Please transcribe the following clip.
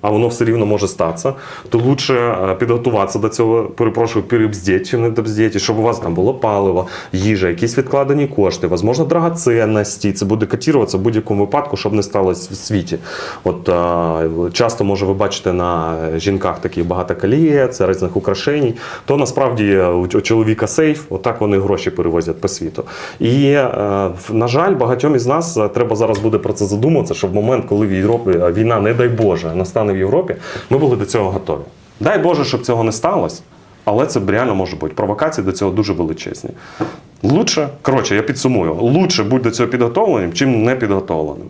А воно все рівно може статися, то лучше е, підготуватися до цього, перепрошую, перебздіть, чи не добздіть, щоб у вас там було паливо, їжа, якісь відкладені кошти, можливо, драгоценності. Це буде котіруватися в будь-якому випадку, щоб не сталося в світі. От е, часто, може, ви бачите на жінках такі багато колієць, різних украшень, то насправді у чоловіка сейф, отак вони гроші перевозять по світу. І, е, в- на жаль, багатьом із нас е, треба зараз буде про це задуматися, щоб в момент, коли в Європі е, війна, не дай Боже, настане в Європі, ми були до цього готові. Дай Боже, щоб цього не сталося, але це реально може бути. Провокації до цього дуже величезні. Лучше, коротше, я підсумую, лучше будь до цього підготовленим, чим не підготовленим.